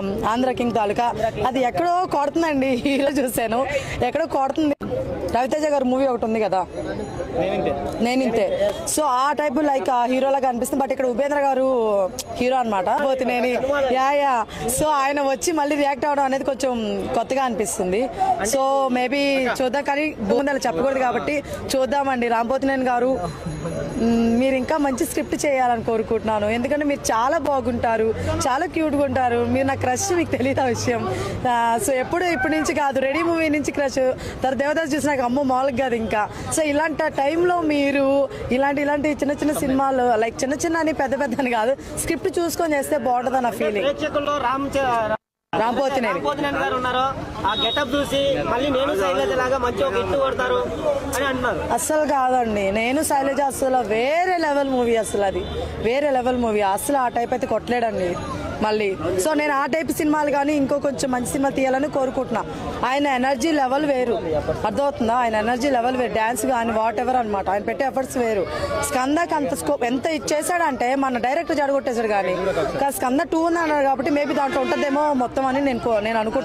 Andhra king తాలూకా. అది ఎక్కడో కొడుతుందండి hero చూశాను. ఎక్కడో కొడుతుంది. రవితేజ గారు మూవీ ఒకటి ఉంది కదా? నేను ఇంతే సో ఆ టైప్ లైక్ ఆ హీరో లాగా అనిపిస్తుంది బట్ ఇక్కడ ఉపేంద్ర గారు హీరో అనమాట పోతే నేను యా యా. సో ఆయన వచ్చి మళ్ళీ రియాక్ట్ అవ్వడం అనేది కొంచెం కొత్తగా అనిపిస్తుంది. సో మేబీ చూద్దాం. కానీ భూమిదలు చెప్పకూడదు కాబట్టి చూద్దామండి. రాంపోతినేని గారు మీరు ఇంకా మంచి స్క్రిప్ట్ చేయాలని కోరుకుంటున్నాను. ఎందుకంటే మీరు చాలా బాగుంటారు. చాలా క్యూట్గా ఉంటారు. మీరు నా క్రష్ మీకు తెలియదు ఆ విషయం. సో ఎప్పుడు ఇప్పటి నుంచి కాదు. రెడీ మూవీ నుంచి క్రష్. తర్వాత దేవదాస్ చూసి నాకు అమ్మో మామూలుగా కాదు ఇంకా. సో ఇలాంటి టైంలో మీరు ఇలాంటి ఇలాంటి చిన్న చిన్న సినిమాలు లైక్ చిన్న చిన్న అని పెద్ద పెద్ద అని కాదు స్క్రిప్ట్ చూసుకొని చేస్తే బాగుంటుంది నా ఫీలింగ్ రాంపోతినేని. రాంపోతినేని గారు ఉన్నారు. ఆ గెటప్ చూసి మళ్ళీ నేను శైలజ లాగా మంచి ఒక హిట్ కొడతారు అని అంటున్నారు. అస్సలు కాదండి. నేను శైలజ అసలు వేరే లెవెల్ మూవీ అసలు అది. వేరే లెవెల్ మూవీ. అసలు ఆ టైప్ అయితే కొట్టలేడండి. మళ్ళీ. సో నేను ఆ టైప్ సినిమాలు కానీ ఇంకో కొంచెం మంచి సినిమా తీయాలని కోరుకుంటున్నా. ఆయన ఎనర్జీ లెవెల్ వేరు. అర్థమవుతుందా? ఆయన ఎనర్జీ లెవెల్ వేరు. డ్యాన్స్ కానీ వాట్ ఎవర్ అనమాట ఆయన పెట్టే ఎఫర్ట్స్ వేరు. స్కందకి అంత స్కోప్ ఎంత ఇచ్చేసాడంటే మన డైరెక్టర్ జడగొట్టేశాడు కానీ స్కంద టూ ఉంది అన్నారు కాబట్టి మేబీ దాంట్లో ఉంటుందేమో మొత్తం అని నేను నేను అనుకుంటున్నాను